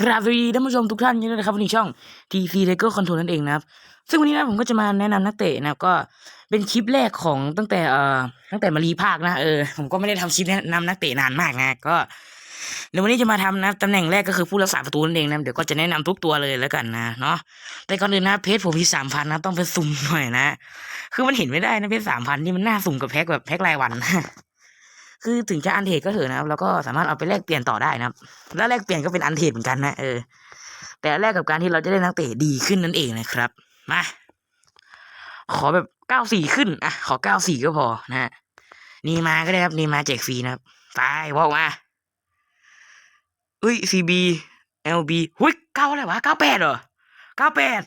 กราบสวัสดีท่านผู้ชมทุกท่านยินดีต้อนรับเข้าสู่ช่อง TC Tiger Control นั่นเองนะครับ ซึ่งวันนี้นะผมก็จะมาแนะนำนักเตะนะครับก็เป็นคลิปแรกของตั้งแต่เอ่อตั้งแต่มารีภาคนะเออผมก็ไม่ได้ทำคลิปแนะนำนักเตะนานมากนะก็เดี๋ยววันนี้จะมาทำนะตำแหน่งแรกก็คือผู้รักษาประตูนั่นเองนะเดี๋ยวก็จะแนะนำทุกตัวเลยแล้วกันนะเนาะแต่ก่อนอื่นนะเพจผมมีสามพันนะต้องไปสุ่มหน่อยนะ คือมันเห็นไม่ได้นะเพจสามพันที่มันน่าสุ่มกับแพ็กแบบแพ็กรายวัน คือถึงจะอันเทรดก็เถอะนะครับแล้วก็สามารถเอาไปแลกเปลี่ยนต่อได้นะครับ แล้วแลกเปลี่ยนก็เป็นอันเทรดเหมือนกันนะเออแต่แลกกับการที่เราจะได้นักเตะดีขึ้นนั่นเองนะครับมาขอแบบเก้าสี่ขึ้นอะขอเก้าสี่ก็พอนะฮะนี่มาก็ได้ครับนี่มาแจกฟรีนะครับไปบอกมาเอ้ย CB LB หุ้ยเก้าอะไรวะเก้าแปดเหรอเก้าแปด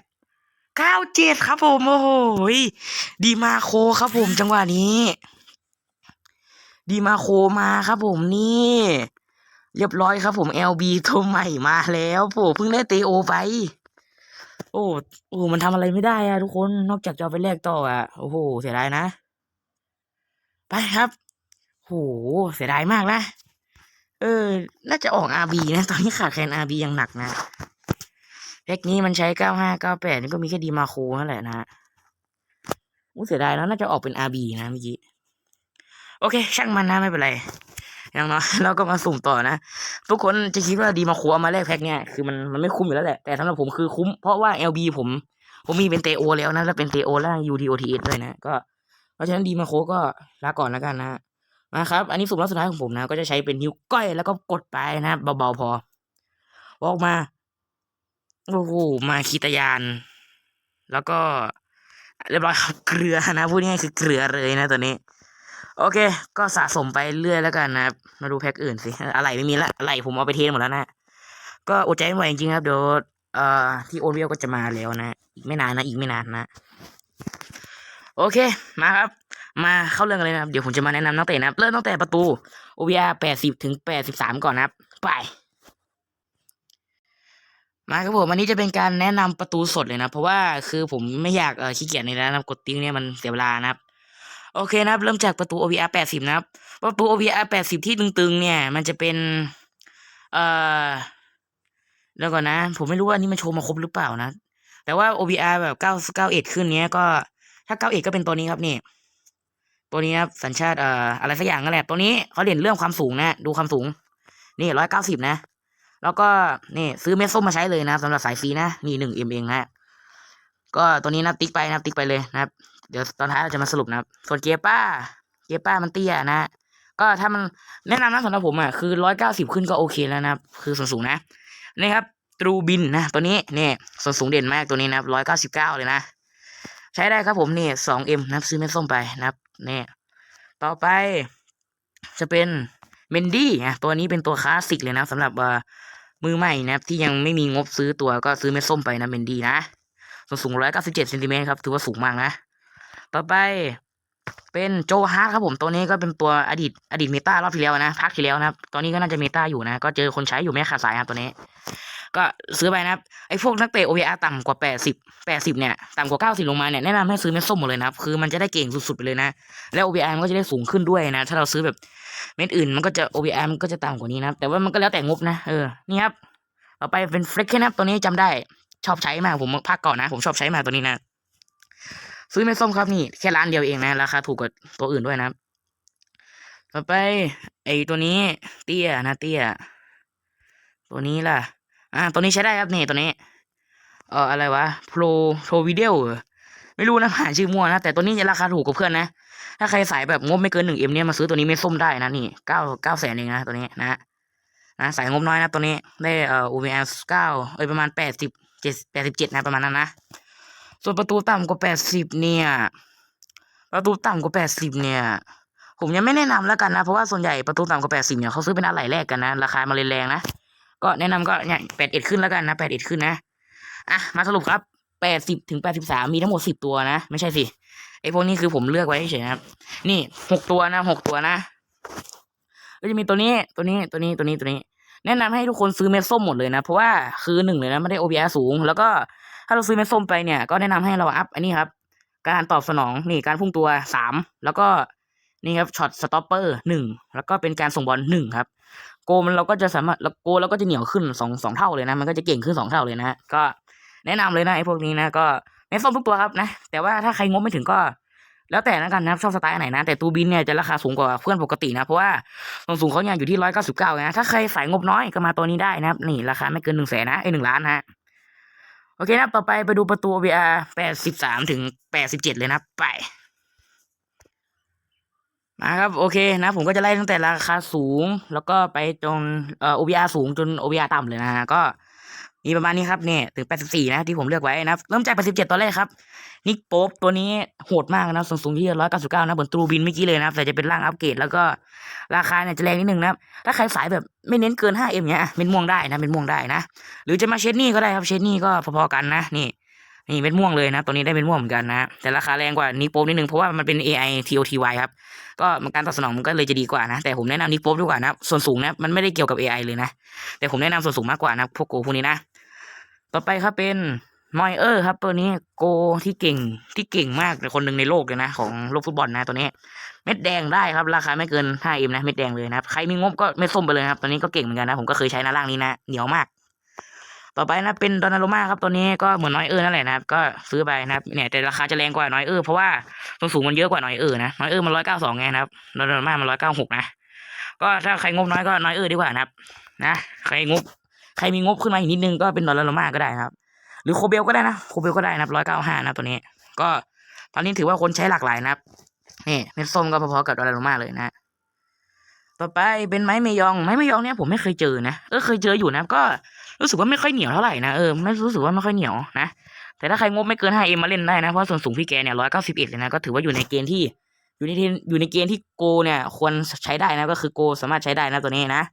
เก้าเจ็ดครับผมโอ้โหดีมาโคครับผมจังหวะนี้ ดีมาโคมาครับผมนี่ เรียบร้อยครับผม LB ตัวใหม่มาแล้วโผเพิ่งได้เตโอไป โอ้โอ้มันทำอะไรไม่ได้อะทุกคนนอกจากจะเอาไปแลกต่ออะโอ้โหเสียดายนะ ไปครับโหเสียดายมากนะเออ น่าจะออก RB นะ ตอนนี้ขาดแคลน RB อย่างหนักนะเด็กนี้มันใช้ 95 98 นี่ก็มีแค่ดีมาโคนั่นแหละนะอู้เสียดายแล้วน่าจะออกเป็น RB นะเมื่อกี้ โอเค ช่างมันนะไม่เป็นไรอย่างน้อยเราก็มาสุ่มต่อนะ ทุกคนจะคิดว่าดีมาโคเอามาแลกแพ็คเนี่ยคือมันมันไม่คุ้มอยู่แล้วแหละ แต่สำหรับผมคือคุ้ม เพราะว่า LB ผม ผมมีเป็นเตโอแล้วนะ แล้วเป็นเตโอแล้ว UTOTS ด้วยนะ ก็เพราะฉะนั้นดีมาโคก็ลาก่อนแล้วกันนะมาครับ อันนี้สุ่มรอบสุดท้ายของผมนะ ก็จะใช้เป็นนิ้วก้อยแล้วก็กดไปนะเบาๆพอออกมาโอ้โหมาคีตยาน แล้วก็เรียบร้อยครับเกลือนะพูดง่ายคือเกลือเลยนะตัวนี้ โอเค ก็สะสมไปเรื่อยแล้วกันนะครับ มาดูแพ็คอื่นสิอะไรไม่มีละอะไรผมเอาไปเทหมดแล้วนะ ก็อดใจไม่ไหวจริงๆครับเดี๋ยวเอ่อที่โอนเวลก็จะมาแล้วนะ อีกไม่นานนะ อีกไม่นานนะ โอเค มาครับ มาเข้าเรื่องกันเลยนะครับ เดี๋ยวผมจะมาแนะนำนักเตะนะครับ เริ่มตั้งแต่ประตู OVR 80 ถึง 83 ก่อนนะครับ ไปมาครับผมอันนี้จะเป็นการแนะนำประตูสดเลยนะ เพราะว่าคือผมไม่อยากเออขี้เกียจในการนะกดติ้งเนี่ยมันเสียเวลานะครับ โอเคนะครับ เริ่มจากประตู OVR 80 นะครับ ประตู OVR 80 ที่ตึงๆ เนี่ย มันจะเป็น เอ่อแล้วก่อนนะ ผมไม่รู้ว่านนี้มันโชว์มาครบหรือเปล่านะ แต่ว่า OVR แบบ9 91ขึ้นเนี้ยก็ ถ้า91ก็เป็นตัวนี้ครับนี่ ตัวนี้ครับสัญชาติเอ่ออะไรสักอย่างนั่นแหละ ตัวนี้เขาเด่นเรื่องความสูงนะ ดูความสูง นี่190นะ แล้วก็นี่ซื้อเม็ดส้มมาใช้เลยนะสำหรับสายฟรีนะ นี่หนึ่งเอ็มเองนะก็ตัวนี้นะติ๊กไปนะติ๊กไปเลยนะครับ เดี๋ยวตอนท้ายเราจะมาสรุปนะครับ ส่วนเกียร์ป้า เกียร์ป้ามันเตี้ยนะ ก็ถ้ามันแนะนำนะสำหรับผมอะคือร้อยเก้าสิบขึ้นก็โอเคแล้วนะครับ คือส่วนสูงนะ นี่ครับตรูบินนะ ตัวนี้เนี่ยส่วนสูงเด่นมากตัวนี้นะครับร้อยเก้าสิบเก้าเลยนะ ใช้ได้ครับผมนี่สองเอ็มนะครับซื้อเม็ดส้มไปนะครับเนี่ยต่อไปจะเป็นเมนดี้นะตัวนี้เป็นตัวคลาสสิกเลยนะสำหรับมือใหม่นะครับที่ยังไม่มีงบซื้อตัวก็ซื้อเม็ดส้มไปนะเมนดี้นะส่วนสูงร้อยเก้าสิบเจ็ดเซนติเมตรครับถือว่าสูงมากนะ ต่อไป เป็นโจฮาร์ดครับผมตัวนี้ก็เป็นตัวอดีตอดีตเมตารอบที่แล้วนะพักที่แล้วนะครับตอนนี้ก็น่าจะเมตาอยู่นะ ก็เจอคนใช้อยู่ไม่ขาดสายครับตัวนี้ ก็ซื้อไปนะครับไอ้พวกนักเตะ OVR ต่ำกว่าแปดสิบแปดสิบเนี่ยต่ำกว่าเก้าสิบลงมาเนี่ยแนะนำให้ซื้อเม็ดส้มหมดเลยนะครับคือมันจะได้เก่งสุดๆไปเลยนะ แล้ว OVR มันก็จะได้สูงขึ้นด้วยนะ ถ้าเราซื้อแบบเม็ดอื่นมันก็จะ OVR มันก็จะต่ำกว่านี้นะแต่ว่ามันก็แล้วแต่งบนะเออนี่ครับต่อไปเป็นเฟรกเคนะครับตัวนี้จำได้ชอบใช้มากผมภาคก่อนนะ ผมชอบใช้มากตัวนี้นะ ซื้อเม็ดส้มครับนี่แค่ร้านเดียวเองนะ ราคาถูกกว่าตัวอื่นด้วยนะ ต่อไป ไอ้ตัวนี้เตี้ยนะเตี้ย ตัวนี้ล่ะ อ่า ตัวนี้ใช้ได้ครับนี่ตัวนี้ เอ่ออะไรวะโปรโปรวิดีโอไม่รู้นะผ่านชื่อมั่วนะ แต่ตัวนี้จะราคาถูกกว่าเพื่อนนะ ถ้าใครสายแบบงบไม่เกินหนึ่งเอ็มเนี่ยมาซื้อตัวนี้เม็ดส้มได้นะนี่เก้าเก้าแสนเองนะตัวนี้นะนะสายงบน้อยนะตัวนี้ได้เอ่อ UVL เก้าเอ้ยประมาณแปดสิบเจ็ดแปดสิบเจ็ดนะประมาณนั้นนะ ส่วนประตูต่ำกว่าแปดสิบเนี่ย ประตูต่ำกว่าแปดสิบเนี่ย ผมยังไม่แนะนำแล้วกันนะ เพราะว่าส่วนใหญ่ประตูต่ำกว่าแปดสิบเนี่ยเขาซื้อเป็นอะไหล่แรกกันนะ ราคามาเลยแรงนะ ก็แนะนำก็เนี่ยแปดเอ็ดขึ้นแล้วกันนะแปดเอ็ดขึ้นนะ อะ มาสรุปครับแปดสิบถึงแปดสิบสามมีทั้งหมดสิบตัวนะ ไม่ใช่สิไอพวกนี้คือผมเลือกไว้เฉยนะครับ นี่หกตัวนะหกตัวนะก็จะมีตัวนี้ตัวนี้ตัวนี้ตัวนี้ตัวนี้ แนะนำให้ทุกคนซื้อเม็ดส้มหมดเลยนะ เพราะว่าคือหนึ่งเลยนะไม่ได้ OBR สูง แล้วก็ ถ้าเราซื้อเม็ดส้มไปเนี่ยก็แนะนำให้เราอัพอันนี้ครับ การตอบสนองนี่การพุ่งตัวสามแล้วก็นี่ครับช็อตสต็อปเปอร์หนึ่งแล้วก็เป็นการส่งบอลหนึ่งครับ โกมันเราก็จะสามารถแล้วโกเราก็จะเหนียวขึ้นสองสองเท่าเลยนะ มันก็จะเก่งขึ้นสองเท่าเลยนะฮะก็แนะนำเลยนะไอ้พวกนี้นะก็ไม่ส้มทุกตัวครับนะ แต่ว่าถ้าใครงบไม่ถึงก็แล้วแต่นะกันนะครับชอบสไตล์ไหนนะ แต่ตูบินเนี่ยจะราคาสูงกว่าเพื่อนปกตินะ เพราะว่าส่วนสูงเขาเนี่ยอยู่ที่ร้อยเก้าสิบเก้านะถ้าใครสายงบน้อยก็มาตัวนี้ได้นะครับ นี่ราคาไม่เกินหนึ่งแสนนะไอหนึ่งล้านนะฮะ โอเคนะต่อไปไปดูประตู VR แปดสิบสามถึงแปดสิบเจ็ดเลยนะไป มาครับ โอเคนะ ผมก็จะไล่ตั้งแต่ราคาสูง แล้วก็ไปจนเอ่อ OVR สูงจน OVR ต่ำเลยนะฮะก็ มีประมาณนี้ครับเนี่ยถึง 84 นะที่ผมเลือกไว้นะเริ่มจาก 87 ตอนแรกครับ นิกโป๊ปตัวนี้โหดมากนะสูงสูงที่ 199 นะเหมือนตรูบินเมื่อกี้เลยนะแต่จะเป็นร่างอัปเกรดแล้วก็ราคาเนี่ยจะแรงนิดนึงนะถ้าใครสายแบบไม่เน้นเกิน 5M เนี้ยอะเม็ดม่วงได้นะเม็ดม่วงได้นะ หรือจะมาเชดนี่ก็ได้ครับเชดนี่ก็พอๆกันนะนี่นี่เม็ดม่วงเลยนะ ตัวนี้ได้เม็ดม่วงเหมือนกันนะ แต่ราคาแรงกว่านิกโป๊ปนิดนึง เพราะว่ามันเป็น AI TOTY ครับ ก็มันการตอบสนองมันก็เลยจะดีกว่านะ แต่ผมแนะนำนิกโป๊ปดีกว่านะ ส่วนสูงนะ มันไม่ได้เกี่ยวกับ AI เลยนะ แต่ผมแนะนำส่วนสูงมากกว่านะ พวกโกพวกนี้นะ ต่อไปครับเป็นมอยเออร์ครับตัวนี้โกที่เก่งที่เก่งมากคนหนึ่งในโลกเลยนะ ของโลกฟุตบอลนะตัวนี้ เม็ดแดงได้ครับ ราคาไม่เกิน 5M นะเม็ดแดงเลยนะครับใครมีงบก็เม็ดส้มไปเลยครับตัวนี้ก็เก่งเหมือนกันนะ ผมก็เคยใช้นะร่างนี้นะเหนียวมาก ต่อไปนะเป็นดอนาโรมาครับตัวนี้ก็เหมือนน้อยเออร์นั่นแหละนะครับก็ซื้อไปนะครับเนี่ยแต่ราคาจะแรงกว่าน้อยเออร์เพราะว่าส่วนสูงมันเยอะกว่าน้อยเออร์นะน้อยเออร์มันร้อยเก้าสองไงนะครับดอนาโรมามันร้อยเก้าหกนะก็ถ้าใครงบน้อยก็น้อยเออร์ดีกว่านะครับนะใครงบ ใครมีงบขึ้นมาอีกนิดนึงก็เป็นดอนนาโรมาก็ได้นะครับ หรือโคเบลก็ได้นะโคเบลก็ได้นะครับร้อยเก้าห้านะตัวนี้ ก็ตอนนี้ถือว่าคนใช้หลากหลายนะครับนี่เม็ดส้มก็พอๆกับดอนนาโรมาเลยนะต่อไปเป็นไม้เมยองไม้เมยองเนี่ยผมไม่เคยเจอนะเออเคยเจออยู่นะก็รู้สึกว่าไม่ค่อยเหนียวเท่าไหร่นะเออไม่รู้สึกว่าไม่ค่อยเหนียวนะแต่ถ้าใครงบไม่เกิน 5M มาเล่นได้นะเพราะส่วนสูงพี่แกเนี่ย 191 เลยนะก็ถือว่าอยู่ในเกณฑ์ที่อยู่ในเกณฑ์อยู่ในเกณฑ์ที่โกเนี่ยควรใช้ได้นะก็คือโกสามารถใช้ได้นะตัวนี้นะ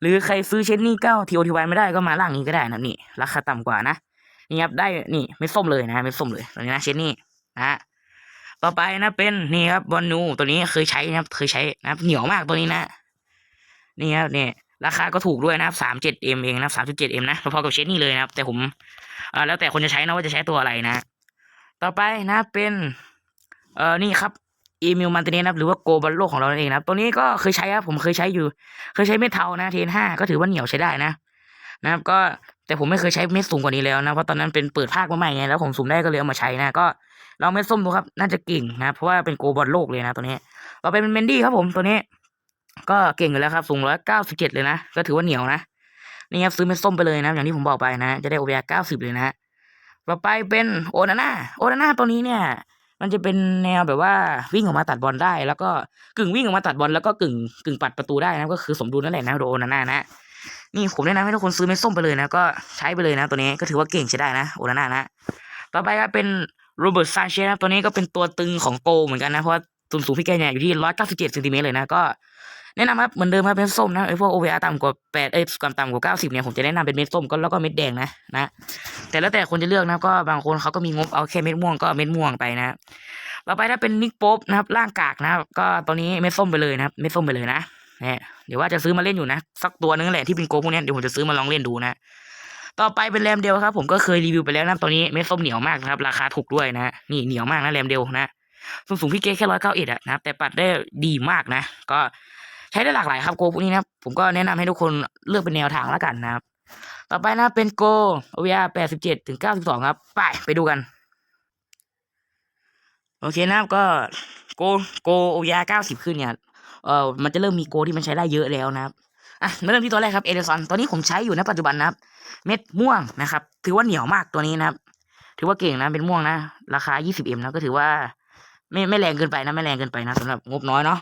หรือใครซื้อเชนนี่เก้าทีโอทีวไม่ได้ก็มาล่างนี้ก็ได้นะนี่ราคาต่ำกว่านะนี่ครับได้นี่ไม่ส้มเลยนะไม่ส้มเลยตัวนี้นะเชนนี่นะต่อไปนะเป็นนี่ครับบอลนูตัวนี้เคยใช้นะครับเคยใช้นะครับเหนียวมากตัวนี้นะนี่ครับเนี่ยราคาก็ถูกด้วยนะครับสามเจ็ดเอ็มเองนะสามจุดเจ็ดเอ็มนะพอๆกับเชนนี่เลยนะครับ แต่ผมอ่อแล้วแต่คนจะใช้นะว่าจะใช้ตัวอะไรนะ ต่อไปนะเป็น เอ่อนี่ครับ อีมิลมันตเนนะครับหรือว่าโกบัลโลของเราเองนะครับตัวนี้ก็เคยใช้ครับผมเคยใช้อยู่ เคยใช้เม็ดเทานะเทนห้าก็ถือว่าเหนียวใช้ได้นะ นะครับก็แต่ผมไม่เคยใช้เม็ดสูงกว่านี้แล้วนะเพราะตอนนั้นเป็นเปิดภาคมาใหม่ไงแล้วผมสุ่มได้ก็เลยเอามาใช้นะก็ลองเม็ดส้มดูครับ น่าจะเก่งนะเพราะว่าเป็นโกบอลโลกเลยนะตัวนี้ต่อไปเป็นเมนดี้ครับผมตัวนี้ ก็เก่งอยู่แล้วครับสูงร้อยเก้าสิบเจ็ดเลยนะก็ถือว่าเหนียวนะนี่ครับซื้อเม็ดส้มไปเลยนะอย่างที่ผมบอกไปนะ จะได้โอเวอร์เก้าสิบเลยนะต่อไปเป็นโอนาน่าโอนาน่าตัวนี้เนี่ย มันจะเป็นแนวแบบว่าวิ่งออกมาตัดบอลได้ แล้วก็กึ่งวิ่งออกมาตัดบอลแล้วก็กึ่งกึ่งปัดประตูได้นะก็คือสมดุลนั่นแหละนะโดนาน่านะนี่ผมแนะนำให้ทุกคนซื้อเม็ดส้มไปเลยนะก็ใช้ไปเลยนะ ตัวนี้ก็ถือว่าเก่งใช้ได้นะโอนาน่านะต่อไปก็เป็นโรเบิร์ตซานเชสนะตัวนี้ก็เป็นตัวตึงของโกเหมือนกันนะเพราะว่าสูงสูงพี่แกเนี่ยอยู่ที่ร้อยเก้าสิบเจ็ดเซนติเมตรเลยนะก็ แนะนำครับเหมือนเดิมครับเป็นส้มนะไอ้พวก OVR ต่ำกว่าแปดเอ้ยต่ำกว่าเก้าสิบเนี่ยผมจะแนะนำเป็นเม็ดส้มก็แล้วก็เม็ดแดงนะนะแต่แล้วแต่คนจะเลือกนะก็บางคนเขาก็มีงบเอาแค่เม็ดม่วงก็เม็ดม่วงไปนะต่อไปถ้าเป็นนิกโป๊ปนะครับร่างกากนะครับก็ตอนนี้เม็ดส้มไปเลยนะครับเม็ดส้มไปเลยนะเนี่ยเดี๋ยวว่าจะซื้อมาเล่นอยู่นะ สักตัวนึงแหละที่เป็นโกพวกนี้เดี๋ยวผมจะซื้อมาลองเล่นดูนะต่อไปเป็นแรมเดลครับ ผมก็เคยรีวิวไปแล้วนะตอนนี้เม็ดส้มเหนียวมากนะครับ ราคาถูกด้วยนะนี่เหนียวมากนะแรมเดลนะส่วนสูงพี่เกแค่ร้อยเก้าเอ็ดอะนะครับแต่ปัดได้ดีมากนะ ก็ ใช้ได้หลากหลายครับโกพวกนี้นะผมก็แนะนำให้ทุกคนเลือกเป็นแนวทางแล้วกันนะครับ ต่อไปนะเป็นโก OVR แปดสิบเจ็ดถึงเก้าสิบสองครับ ไปไปดูกัน โอเคนะครับก็โกโก OVR เก้าสิบขึ้นเนี่ยเออมันจะเริ่มมีโกที่มันใช้ได้เยอะแล้วนะครับอะมาเริ่มที่ตัวแรกครับเอเดซอนตัวนี้ผมใช้อยู่ในปัจจุบันนะครับ เม็ดม่วงนะครับ ถือว่าเหนียวมากตัวนี้นะครับ ถือว่าเก่งนะเป็นม่วงนะ ราคา 20M นะก็ถือว่า ไม่ไม่แรงเกินไปนะไม่แรงเกินไปนะสำหรับงบน้อยเนาะ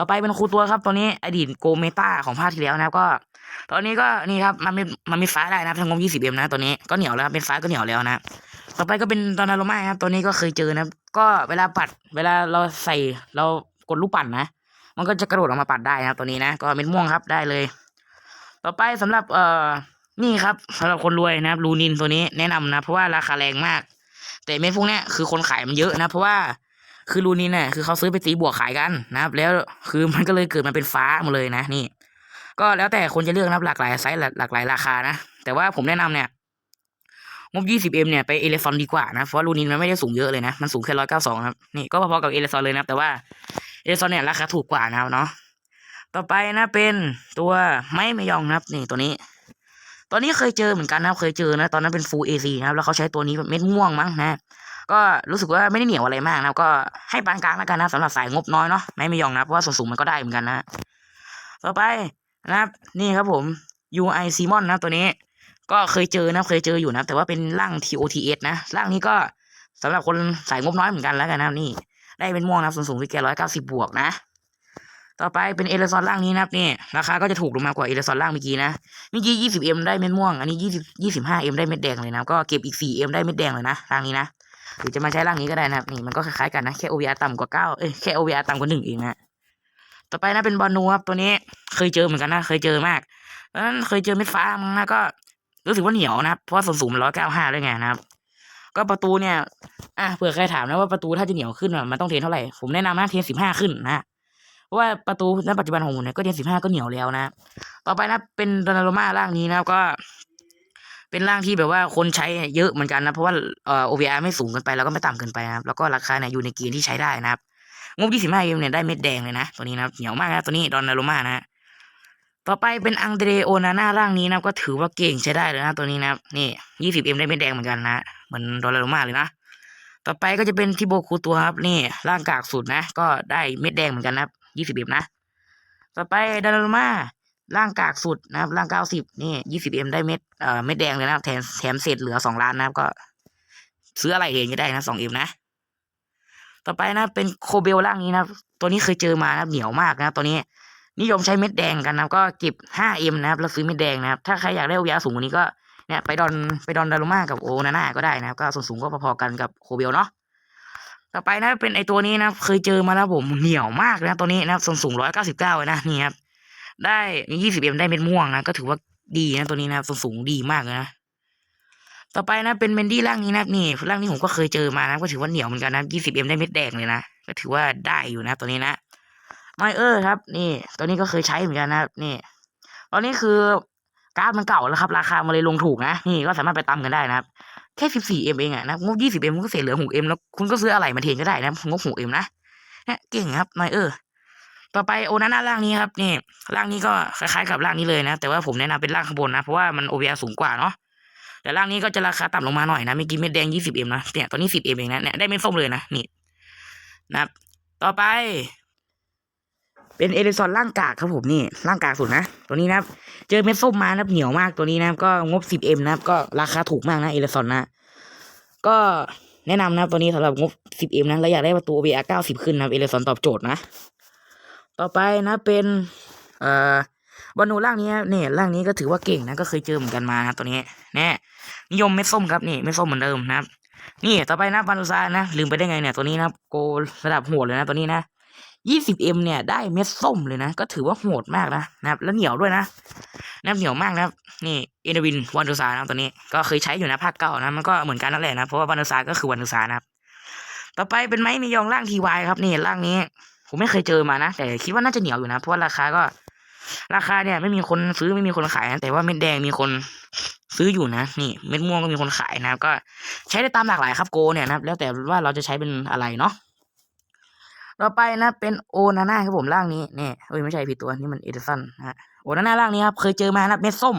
ต่อไปเป็นครูตัวครับตัวนี้อดีตโกเมตาของภาคที่แล้วนะครับ ก็ ตอนนี้ก็นี่ครับมันมีมันมีฟ้าได้นะครับทั้งงบ 20M นะตัวนี้ก็เหนียวแล้วเป็นฟ้าก็เหนียวแล้วนะต่อไปก็เป็นตอนนาโรมาครับ ตัวนี้ก็เคยเจอนะก็เวลาปัด เวลาเราใส่เรากดลูกปั่นนะ มันก็จะกระโดดออกมาปัดได้นะตัวนี้นะ ก็เป็นม่วงครับได้เลย ต่อไปสำหรับเอ่อนี่ครับสำหรับคนรวยนะครับลูนินตัวนี้แนะนำนะ เพราะว่าราคาแรงมาก แต่เม็ดพวกนี้คือคนขายมันเยอะนะ เพราะว่า คือลูนินเนี่ยคือเขาซื้อไปตีบวกขายกันนะครับ แล้วคือมันก็เลยเกิดมาเป็นฟ้าหมดเลยนะนี่ ก็แล้วแต่คนจะเลือกนะครับหลากหลายไซส์หลากหลายราคานะ แต่ว่าผมแนะนำเนี่ยงบ 20M เนี่ยไปเอเลซอนดีกว่านะ เพราะว่าลูนินมันไม่ได้สูงเยอะเลยนะ มันสูงแค่ 192 ครับ นี่ก็พอๆกับเอเลซอนเลยนะ แต่ว่าเอเลซอนเนี่ยราคาถูกกว่านะครับเนาะ ต่อไปนะเป็นตัวไม้มะยองนะครับ นี่ตัวนี้ ตอนนี้เคยเจอเหมือนกันนะครับ เคยเจอนะ ตอนนั้นเป็น Full AC นะครับ แล้วเขาใช้ตัวนี้แบบเม็ดม่วงมั้งนะ ก็รู้สึกว่าไม่ได้เหนียวอะไรมากนะก็ให้ปานกลางแล้วกันนะสำหรับสายงบน้อยเนาะไม้มะยองนะเพราะว่าส่วนสูงมันก็ได้เหมือนกันนะต่อไปนะครับ นี่ครับผม UI Simon นะตัวนี้ ก็เคยเจอนะเคยเจออยู่นะแต่ว่าเป็นร่าง TOTS นะร่างนี้ก็สำหรับคนสายงบน้อยเหมือนกันแล้วกันนะนี่ ได้เป็นม่วงนะส่วนสูงที่แกร้อยเก้าสิบบวกนะ ต่อไปเป็นเอเลซอนล่างนี้นะครับนี่ราคาก็จะถูกลงมากว่าเอเลซอนล่างเมื่อกี้นะเมื่อกี้ยี่สิบเอ็มได้เม็ดม่วงอันนี้ยี่สิบยี่สิบห้าเอ็มได้เม็ดแดงเลยนะก็เก็บอีกสี่เอ็มได้เม็ดแดงเลยนะร่างนี้นะ หรือจะมาใช้ร่างนี้ก็ได้นะครับ นี่มันก็คล้ายๆกันนะแค่ OVR ต่ำกว่าเก้าเอ้ยแค่ OVR ต่ำกว่าหนึ่งเองนะต่อไปนะเป็นบอลนูครับตัวนี้เคยเจอเหมือนกันนะ เคยเจอมากเพราะฉะนั้นเคยเจอเม็ดฟ้ามั้งนะก็รู้สึกว่าเหนียวนะครับ เพราะส่วนสูงมันร้อยเก้าห้าด้วยไงนะครับ ก็ประตูเนี่ย อะเผื่อใครถามนะว่าประตูถ้าจะเหนียวขึ้นมันต้องเทนเท่าไหร่ ผมแนะนำนะเทนสิบห้าขึ้นนะเพราะว่าประตูณปัจจุบันของผมเนี่ยก็เทนสิบห้าก็เหนียวแล้วนะ ต่อไปนะเป็นดอนาโรมาร่างนี้นะครับก็ เป็นร่างที่แบบว่าคนใช้เยอะเหมือนกันนะ เพราะว่าเอ่อ OVR ไม่สูงเกินไปแล้วก็ไม่ต่ำเกินไปนะครับ แล้วก็ราคาเนี่ยอยู่ในเกณฑ์ที่ใช้ได้นะครับ งบยี่สิบห้าเอ็มเนี่ยได้เม็ดแดงเลยนะ ตัวนี้นะครับเหนียวมากนะตัวนี้ดอนนาโรมานะต่อไปเป็นอังเดรโอนาน่าร่างนี้นะก็ถือว่าเก่งใช้ได้เลยนะตัวนี้นะนี่ยี่สิบเอ็มได้เม็ดแดงเหมือนกันนะ เหมือนดอลลาร์มาเลยนะ ต่อไปก็จะเป็นทิโบคูตัวครับนี่ร่างกากสุดนะ ก็ได้เม็ดแดงเหมือนกันนะครับยี่สิบเอ็มนะ ต่อไปดอลลาร์มา ร่างกากสุดนะครับร่างเก้าสิบนี่ยี่สิบเอ็มได้เม็ดเอ่อเม็ดแดงเลยนะครับแถมแถมเศษเหลือสองล้านนะครับก็ ซื้ออะไรเองก็ได้นะสองเอ็มนะ ต่อไปนะเป็นโคเบลร่างนี้นะตัวนี้เคยเจอมานะครับเหนียวมากนะตัวนี้ นิยมใช้เม็ดแดงกันนะก็เก็บ 5M นะครับแล้วซื้อเม็ดแดงนะครับ ถ้าใครอยากได้โอยาสูงกว่านี้ก็เนี่ยไปดอนไปดอนดารุมากับโอนาน่าก็ได้นะครับ ก็ส่วนสูงก็พอๆกันกับโคเบลเนาะต่อไปนะเป็นไอตัวนี้นะเคยเจอมาแล้วผมเหนียวมากนะตัวนี้นะครับส่วนสูง199เลยนะนี่ครับ ได้มี 20M ได้เม็ดม่วงนะก็ถือว่าดีนะตัวนี้นะครับส่วนสูงดีมากเลยนะต่อไปนะเป็นเมนดี้ร่างนี้นะนี่ร่างนี้ผมก็เคยเจอมานะก็ถือว่าเหนียวเหมือนกันนะ 20M ได้เม็ดแดงเลยนะก็ถือว่าได้อยู่นะตัวนี้นะไมเออร์ครับ นี่ ตัวนี้ก็เคยใช้เหมือนกันนะนี่ ตอนนี้คือการ์ดมันเก่าแล้วครับ ราคามันเลยลงถูกนะนี่ก็สามารถไปตามกันได้นะครับแค่ 14M เองอะนะงบ 20M มันก็เสียเหลือ 6M แล้วคุณก็ซื้ออะไรมาเทนก็ได้นะงบ 6M นะเนี่ยเก่งครับไมเออร์ ต่อไปโอนาน่าร่างนี้ครับนี่ร่างนี้ก็คล้ายๆกับร่างนี้เลยนะ แต่ว่าผมแนะนำเป็นร่างข้างบนนะ เพราะว่ามัน OVR สูงกว่าเนาะแต่ร่างนี้ก็จะราคาต่ำลงมาหน่อยนะเมื่อกี้เม็ดแดง 20M นะเนี่ยตอนนี้ 10M เองนะเนี่ยได้เม็ดส้มเลยนะนี่นะครับ ต่อไป เป็นเอลิซอนร่างกากครับผมนี่ร่างกากสุดนะตัวนี้นะครับ เจอเม็ดส้มมานะเหนียวมากตัวนี้นะครับก็งบ 10M นะครับก็ราคาถูกมากนะเอลิซอนนะ ก็แนะนำนะตัวนี้สำหรับงบ 10M นะแล้วอยากได้ประตู VR 90 ขึ้นนะครับเอลิซอนตอบโจทย์นะ ต่อไปนะเป็นเอ่อบอลนูร่างนี้เนี่ยร่างนี้ก็ถือว่าเก่งนะก็เคยเจอเหมือนกันมานะตัวนี้แน่นิยมเม็ดส้มครับนี่เม็ดส้มเหมือนเดิมนะครับ นี่ต่อไปนะบานูซานะลืมไปได้ไงเนี่ยตัวนี้นะโกระดับโหดเลยนะตัวนี้นะ 20M เอ็มเนี่ยได้เม็ดส้มเลยนะ ก็ถือว่าโหดมากนะนะครับ แล้วเหนียวด้วยนะนะครับเหนียวมากนะครับ นี่เอเดวินวันดูซานะตัวนี้ก็เคยใช้อยู่นะภาคเก่านะมันก็เหมือนกันนั่นแหละนะเพราะว่าวันดูซาก็คือวันดูซานะครับ ต่อไปเป็นไม้มียองร่างทีวายครับนี่ร่างนี้ ผมไม่เคยเจอมานะ แต่คิดว่าน่าจะเหนียวอยู่นะ เพราะว่าราคาก็ ราคาเนี่ย ไม่มีคนซื้อไม่มีคนขายนะแต่ว่าเม็ดแดงมีคนซื้ออยู่นะ นี่เม็ดม่วงก็มีคนขายนะก็ใช้ได้ตามหลากหลายครับโกเนี่ยนะแล้วแต่ว่าเราจะใช้เป็นอะไรเนาะต่อไปนะเป็นโอนาน่าครับผมร่างนี้เนี่ยเอ้ยไม่ใช่ผิดตัวนี่มันเอเดสันฮะโอนาน่าร่างนี้ครับเคยเจอมานะเม็ดส้ม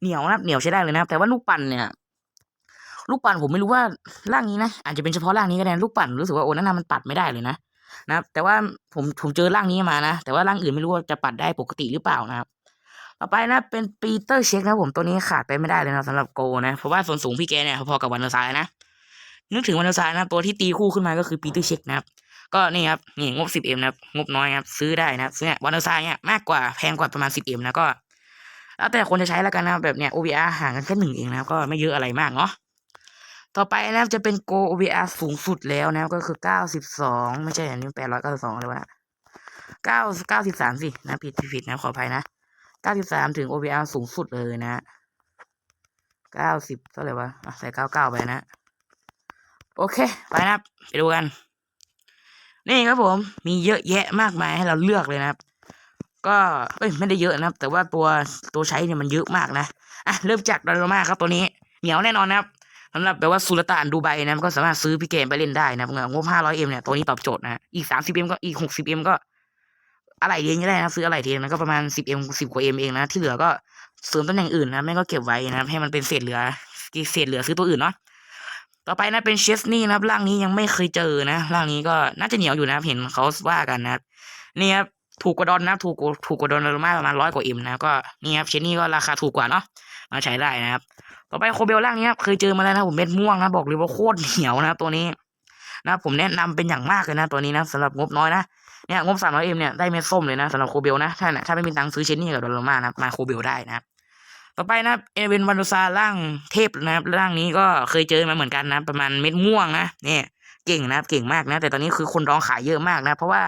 เหนียวนะเหนียวใช้ได้เลยนะแต่ว่าลูกปั่นเนี่ยลูกปั่นผมไม่รู้ว่าร่างนี้นะอาจจะเป็นเฉพาะร่างนี้ก็ได้ลูกปั่นรู้สึกว่าโอนาน่ามันปัดไม่ได้เลยนะ นะครับแต่ว่าผมผมเจอร่างนี้มานะ แต่ว่าร่างอื่นไม่รู้ว่าจะปัดได้ปกติหรือเปล่านะครับ ต่อไปนะเป็นปีเตอร์เช็คนะผมตัวนี้ขาดไปไม่ได้เลยนะสำหรับโกนะเพราะว่าส่วนสูงพี่แกเนี่ยพอๆกับวันเดอร์ไซน์นะนึกถึงวันเดอร์ไซน์นะตัวที่ตีคู่ขึ้นมาก็คือปีเตอร์เช็คนะครับก็นี่ครับนี่งบ 10m นะครับงบน้อยครับซื้อได้นะครับซื้อเนี่ยวันเดอร์ไซน์เนี่ยมากกว่าแพงกว่าประมาณ 10m นะก็แล้วแต่คนจะใช้แล้วกันนะแบบเนี้ย OVR ห่างกันแค่หนึ่งเองนะครับก็ไม่เยอะอะไรมากเนาะ ต่อไปนะครับจะเป็น Go OVR สูงสุดแล้วนะครับก็คือ 92 ไม่ใช่อันนี้892เลยวะนะ9 93สินะผิดผิดผิดนะขออภัยนะ 93 ถึง OVR สูงสุดเลยนะ 90 เท่าไหร่วะอะใส่ 99 ไปนะ โอเค ไปนะครับ ไปดูกัน นี่ครับผมมีเยอะแยะมากมายให้เราเลือกเลยนะครับ ก็เอ้ยไม่ได้เยอะนะครับ แต่ว่าตัวตัวใช้เนี่ยมันเยอะมากนะอะเริ่มจากดอลลาร์มาครับตัวนี้ เหนียวแน่นอนนะครับ สำหรับแบบว่าสุลต่านดูไบนะครับก็สามารถซื้อพี่เกมไปเล่นได้นะครับงบ 500M เนี่ยตัวนี้ตอบโจทย์นะอีก 30M ก็อีก 60M ก็ อะไรเองก็ได้นะซื้ออะไรเทียนมันก็ประมาณสิบเอ็มสิบกว่าเอ็มเองนะที่เหลือก็เสริมตำแหน่งอื่นนะแม่งก็เก็บไว้นะให้มันเป็นเศษเหลือเศษเหลือซื้อตัวอื่นเนาะต่อไปนะเป็นเชสนี่นะครับร่างนี้ยังไม่เคยเจอนะร่างนี้ก็น่าจะเหนียวอยู่นะเห็นเขาว่ากันนะครับนี่ครับถูกกว่าดอนนะถูกถูกกว่าดอนลมาประมาณร้อยกว่าเอ็มนะก็นี่ครับเชสนี่ก็ราคาถูกกว่าเนาะมาใช้ได้นะครับ ต่อไปโคเบลร่างนี้ครับเคยเจอมาแล้วนะผมเม็ดม่วงนะบอกเลยว่าโคตรเหนียวนะตัวนี้นะผมแนะนำเป็นอย่างมากเลยนะตัวนี้นะสำหรับงบน้อยนะเนี่ยงบสามร้อยเอ็มเนี่ยได้เม็ดส้มเลยนะสำหรับโคเบลนะถ้าถ้าไม่มีตังค์ซื้อเชนนี่กับดอลลาร์มานะมาโคเบลได้นะต่อไปนะเอเวนวันโดซาร่างเทพนะครับร่างนี้ก็เคยเจอมาเหมือนกันนะ ประมาณเม็ดม่วงนะเนี่ยเก่งนะเก่งมากนะ แต่ตอนนี้คือคนร้องขายเยอะมากนะ เพราะว่า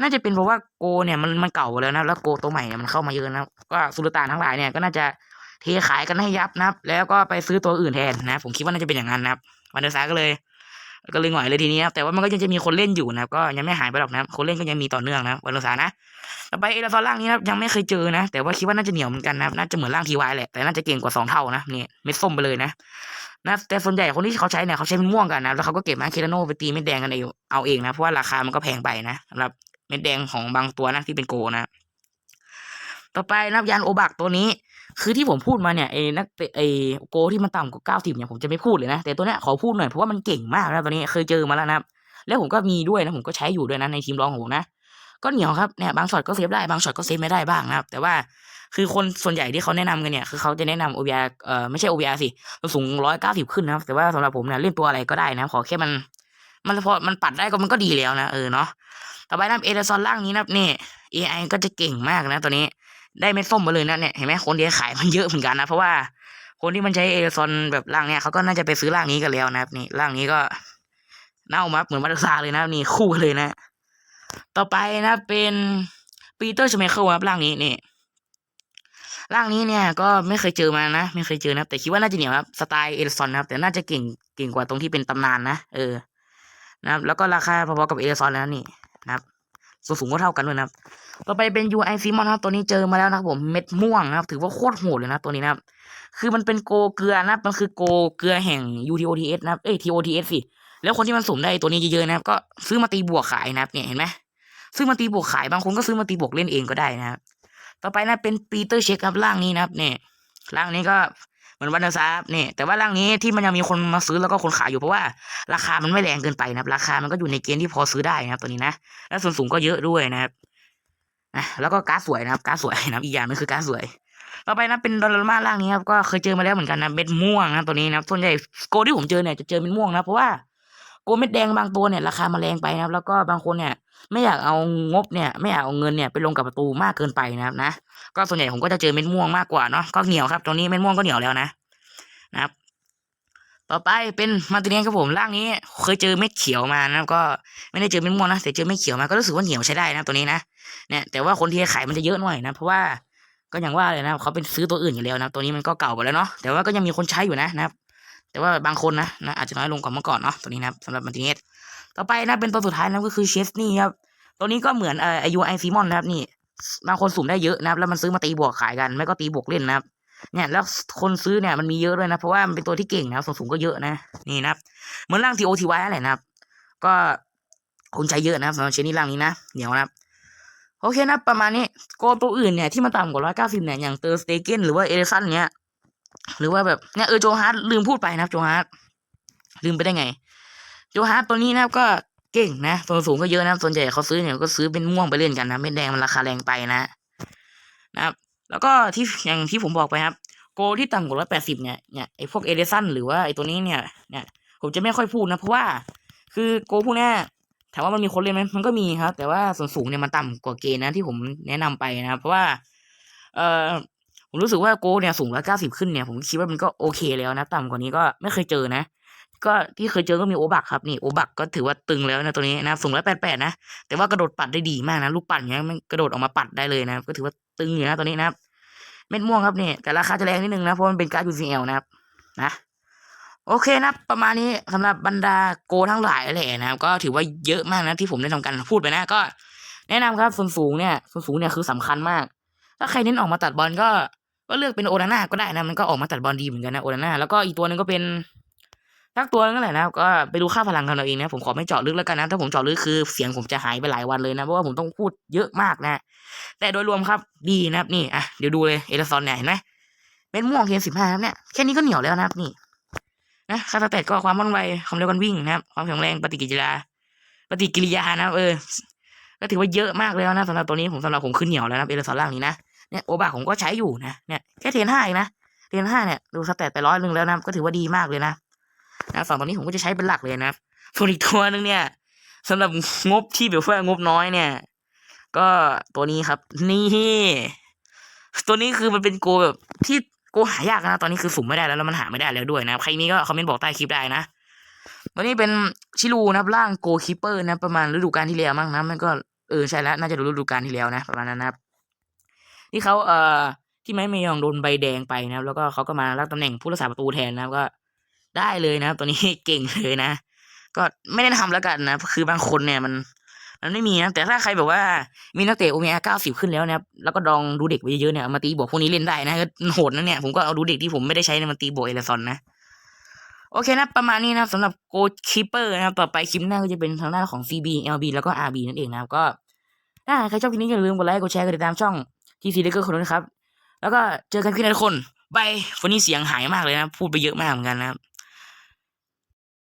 น่าจะเป็นเพราะว่าโกเนี่ยมันมันเก่าแล้วนะแล้วโกตัวใหม่เนี่ยมันเข้ามาเยอะนะก็สุลต่านทั้งหลายเนี่ยก็น่าจะ เทขายกันให้ยับนะครับ แล้วก็ไปซื้อตัวอื่นแทนนะ ผมคิดว่าน่าจะเป็นอย่างนั้นนะครับวันเดอร์ซาก็เลยก็เลยหงอยเลยทีนี้ครับแต่ว่ามันก็ยังจะมีคนเล่นอยู่นะครับก็ยังไม่หายไปหรอกนะครับคนเล่นก็ยังมีต่อเนื่องนะวันเดอร์ซานะต่อไปเอลซอนร่างนี้นะครับยังไม่เคยเจอนะ แต่ว่าคิดว่าน่าจะเหนียวเหมือนกันนะน่าจะเหมือนร่างทีวายแหละแต่น่าจะเก่งกว่าสองเท่านะนี่เม็ดส้มไปเลยนะนะแต่ส่วนใหญ่คนที่เขาใช้เนี่ยเขาใช้เป็นม่วงกันนะแล้วเขาก็เก็บมาเคราโนไปตีเม็ดแดงกันเองเอาเองนะเพราะว่าราคามันก็แพงไปนะสำหรับเม็ดแดงของบางตัวนะที่เป็นโกนะ ต่อไปนับยานโอบักตัวนี้ คือที่ผมพูดมาเนี่ยไอ้นักเตะไอ้โกที่มันต่ำกว่าเก้าสิบเนี่ยผมจะไม่พูดเลยนะ แต่ตัวเนี้ยขอพูดหน่อยเพราะว่ามันเก่งมากนะตัวนี้เคยเจอมาแล้วนะแล้วผมก็มีด้วยนะผมก็ใช้อยู่ด้วยนะในทีมรองของผมนะก็เหนียวครับเนี่ยบางช็อตก็เซฟได้บางช็อตก็เซฟไม่ได้บ้างนะครับ แต่ว่าคือคนส่วนใหญ่ที่เขาแนะนำกันเนี่ยคือเขาจะแนะนำ OBR เอ่อไม่ใช่ OBR สิสูงร้อยเก้าสิบขึ้นนะครับแต่ว่าสำหรับผมเนี่ยเล่นตัวอะไรก็ได้นะขอแค่มัน มันพอมันปัดได้ก็มันก็ดีแล้วนะเออเนาะต่อไปนะเอเดซอนล่างนี้นะนี่ AI ก็จะเก่งมากนะตัวนี้ ได้เม็ดส้มมาเลยนะเนี่ยเห็นไหมคนที่ขายมันเยอะเหมือนกันนะเพราะว่าคนที่มันใช้เอเดซอนแบบล่างเนี่ยเขาก็น่าจะไปซื้อล่างนี้กันแล้วนะครับนี่ล่างนี้ก็เน่ามาเหมือนมาตซาเลยนะนี่คู่กันเลยนะ ต่อไปนะเป็นปีเตอร์ชเมเคิลครับร่างนี้นี่ร่างนี้เนี่ยก็ไม่เคยเจอมานะ ไม่เคยเจอนะแต่คิดว่าน่าจะเหนียวครับสไตล์เอลซอนนะครับแต่น่าจะเก่งเก่งกว่าตรงที่เป็นตำนานนะเออนะครับ แล้วก็ราคาพอๆกับเอลซอนแล้วนี่นะครับสูงก็เท่ากันด้วยนะครับ ต่อไปเป็น UI ซิมอนครับตัวนี้เจอมาแล้วนะครับผมเม็ดม่วงนะครับ ถือว่าโคตรโหดเลยนะตัวนี้นะครับคือมันเป็นโกเกลือนะครับมันคือโกเกลือแห่ง UTOTS นะเอ้ย TOTS สิแล้วคนที่มันสุ่มได้ตัวนี้เยอะๆนะครับก็ซื้อมาตีบวกขายนะครับเนี่ยเห็นไหมซื้อมาตีบวกขายบางคนก็ซื้อมาตีบวกเล่นเองก็ได้นะครับต่อไปนะเป็นปีเตอร์เช็คครับร่างนี้นะครับเนี่ยร่างนี้ก็เหมือนวันเดอร์ซาร์เนี่ยแต่ว่าร่างนี้ที่มันยังมีคนมาซื้อแล้วก็คนขายอยู่เพราะว่า ราคามันไม่แรงเกินไปนะครับราคามันก็อยู่ในเกณฑ์ที่พอซื้อได้นะครับตัวนี้นะแล้วส่วนสูงก็เยอะด้วยนะครับ นะแล้วก็การ์ดสวยนะครับการ์ดสวยนะครับอีกอย่างนึงคือการ์ดสวยต่อไปนะเป็นดอลลาร์มาร่างนี้ครับก็เคยเจอมาแล้วเหมือนกันนะเม็ดม่วงนะตัวนี้นะส่วนใหญ่โกที่ผมเจอเนี่ยจะเจอเป็นม่วงนะเพราะว่าโกเม็ดแดงบางตัวเนี่ยราคามันแรงไปนะครับ แล้วก็บางคนเนี่ย ไม่อยากเอางบเนี่ย ไม่อยากเอาเงินเนี่ยไปลงกับประตูมากเกินไปนะครับนะก็ส่วนใหญ่ผมก็จะเจอเม็ดม่วงมากกว่าเนาะก็เหนียวครับตรงนี้เม็ดม่วงก็เหนียวแล้วนะนะครับ ต่อไปเป็นมาติเนียนครับผมร่างนี้ เคยเจอเม็ดเขียวมานะก็ไม่ได้เจอเม็ดม่วงนะแต่เจอเม็ดเขียวมาก็รู้สึกว่าเหนียวใช้ได้นะตัวนี้นะเนี่ยแต่ว่าคนที่ขายมันจะเยอะหน่อยนะเพราะว่าก็อย่างว่าเลยนะเขาเป็นซื้อตัวอื่นอยู่แล้วนะตัวนี้มันก็เก่าไปแล้วเนาะแต่ว่าก็ยังมีคนใช้อยู่นะนะครับ แต่ว่าบางคนนะนะอาจจะน้อยลงกว่าเมื่อก่อนเนาะตัวนี้นะสำหรับมาติเนียนต่อไปนะเป็นตัวสุดท้ายนะก็คือเชสนี่ครับตัวนี้ก็เหมือนเอ่ออยุไอซีมอนนะครับนี่บางคนสุ่มได้เยอะนะครับแล้วมันซื้อมาตีบวกขายกัน ไม่ก็ตีบวกเล่นนะครับ เนี่ยแล้วคนซื้อเนี่ยมันมีเยอะด้วยนะ เพราะว่ามันเป็นตัวที่เก่งนะครับส่วนสูงก็เยอะนะนี่นะครับเหมือนร่างทีโอทีไว้อะไรนะครับ ก็คนใช้เยอะนะครับสำหรับเชนนี่ร่างนี้นะเหนียวนะครับโอเคนะประมาณนี้โกตัวอื่นเนี่ยที่มันต่ำกว่าร้อยเก้าสิบเนี่ยอย่างเตอร์สเตเกนหรือว่าเอเดสันเนี่ยหรือว่าแบบเนี่ยเออโจฮาร์ดลืมพูดไปนะครับโจฮาร์ดลืมไปได้ไง โจฮาร์ดตัวนี้นะครับก็เก่งนะส่วนสูงก็เยอะนะส่วนใหญ่เขาซื้อเนี่ยก็ซื้อเป็นม่วงไปเล่นกันนะเม็ดแดงมันราคาแรงไปนะ นะครับ แล้วก็ที่อย่างที่ผมบอกไปครับ โกที่ต่ำกว่าร้อยแปดสิบเนี่ยเนี่ยไอพวกเอเดสันหรือว่าไอตัวนี้เนี่ยเนี่ย ผมจะไม่ค่อยพูดนะ เพราะว่า คือโกพวกนี้ถามว่ามันมีคนเล่นไหมมันก็มีครับ แต่ว่าส่วนสูงเนี่ยมันต่ำกว่าเกณฑ์นะที่ผมแนะนำไปนะครับเพราะว่า เออผมรู้สึกว่าโกเนี่ยสูงร้อยเก้าสิบขึ้นเนี่ยผมคิดว่ามันก็โอเคแล้วนะ ต่ำกว่านี้ก็ไม่เคยเจอนะ ก็ที่เคยเจอก็มีโอบักครับนี่โอบักก็ถือว่าตึงแล้วนะตัวนี้นะสูงร้อยแปดแปดนะ แต่ว่ากระโดดปัดได้ดีมากนะลูกปัดเนี้ยมันกระโดดออกมาปัดได้เลยนะก็ถือว่าตึงอยู่นะตัวนี้นะครับเม็ดม่วงครับนี่แต่ราคาจะแรงนิดนึงนะเพราะมันเป็นการ์ด UCL นะครับนะโอเคนะประมาณนี้สำหรับบรรดาโกทั้งหลายแหละนะครับ ก็ถือว่าเยอะมากนะที่ผมได้ทำการพูดไปนะก็ แนะนำครับส่วนสูงเนี่ยส่วนสูงเนี่ยคือสำคัญมาก ถ้าใครเน้นออกมาตัดบอลก็ก็เลือกเป็นโอนาน่าก็ได้นะมันก็ออกมาตัดบอลดีเหมือนกันนะโอนาน่าแล้วก็อีกตัวหนึ่งก็เป็น สักตัวนั่นแหละนะครับก็ไปดูค่าพลังกันเราเองนะผมขอไม่เจาะลึกแล้วกันนะถ้าผมเจาะลึกคือเสียงผมจะหายไปหลายวันเลยนะเพราะว่าผมต้องพูดเยอะมากนะ แต่โดยรวมครับดีนะครับนี่อะเดี๋ยวดูเลยเอลซอนเนี่ยเห็นไหมเม็ดม่วงเทียนสิบห้าครับเนี่ยแค่นี้ก็เหนียวแล้วนะครับนี่นะค่าสเตตก็ความว่องไวความเร็วการวิ่งนะครับความแข็งแรงปฏิกิริยาปฏิกิริยานะเออก็ถือว่าเยอะมากแล้วนะสำหรับตัวนี้ผมสำหรับผมขึ้นเหนียวแล้วนะเอลซอนล่างนี้นะเนี่ยโอบาผมก็ใช้อยู่นะเนี่ยแค่เทียนห้าเองนะเทียนห้าเนี่ยดูสเตตไปร้อยหนึ่งแล้วนะก็ถือว่าดีมากเลยนะ นะสองตัวนี้ผมก็จะใช้เป็นหลักเลยนะครับส่วนอีกตัวหนึงเนี่ยสำหรับงบที่แบบว่างบน้อยเนี่ย ก็ตัวนี้ครับ นี่ ตัวนี้คือมันเป็นโกแบบที่โกหายากนะ ตอนนี้คือสุ่มไม่ได้แล้วแล้วมันหาไม่ได้แล้วด้วยนะใครมีก็คอมเมนต์บอกใต้คลิปได้นะตัวนี้เป็นชิลูนะร่างโกคิปเปอร์นะ ประมาณฤดูกาลที่แล้วมั้งนะมันก็เออใช่แล้วน่าจะฤดูกาลที่แล้วนะประมาณนั้นนะครับที่เขาเอ่อที่ไม้เมยองโดนใบแดงไปนะครับ แล้วก็เขาก็มารับตำแหน่งผู้รักษาประตูแทนนะครับก็ ได้เลยนะครับ ตัวนี้เก่งเลยนะ ก็ไม่ได้ทำแล้วกันนะ คือบางคนเนี่ยมัน มันไม่มีนะ แต่ถ้าใครแบบว่ามีนักเตะโอเมก้าเก้าสิบขึ้นแล้วนะครับ แล้วก็ดองดูเด็กไว้เยอะๆเนี่ย มาตีบวกพวกนี้เล่นได้นะก็โหดนะเนี่ย ผมก็เอาดูเด็กที่ผมไม่ได้ใช้เนี่ยมาตีบวกเอเลซอนนะ โอเคนะ ประมาณนี้นะครับสำหรับโกคิปเปอร์นะครับ ต่อไปคลิปหน้าก็จะเป็นทางด้านของ CB LB แล้วก็ RB นั่นเองนะครับ ก็ ถ้าใครชอบคลิปนี้อย่าลืมกดไลค์ กดแชร์ กดติดตามช่องทีซีเด็กเกอร์คนนู้นนะครับ แล้วก็เจอกันคลิปหน้าทุกคนบายวันนี้เสียงหายมากเลยนะ พูดไปเยอะมากเหมือนกันนะครับ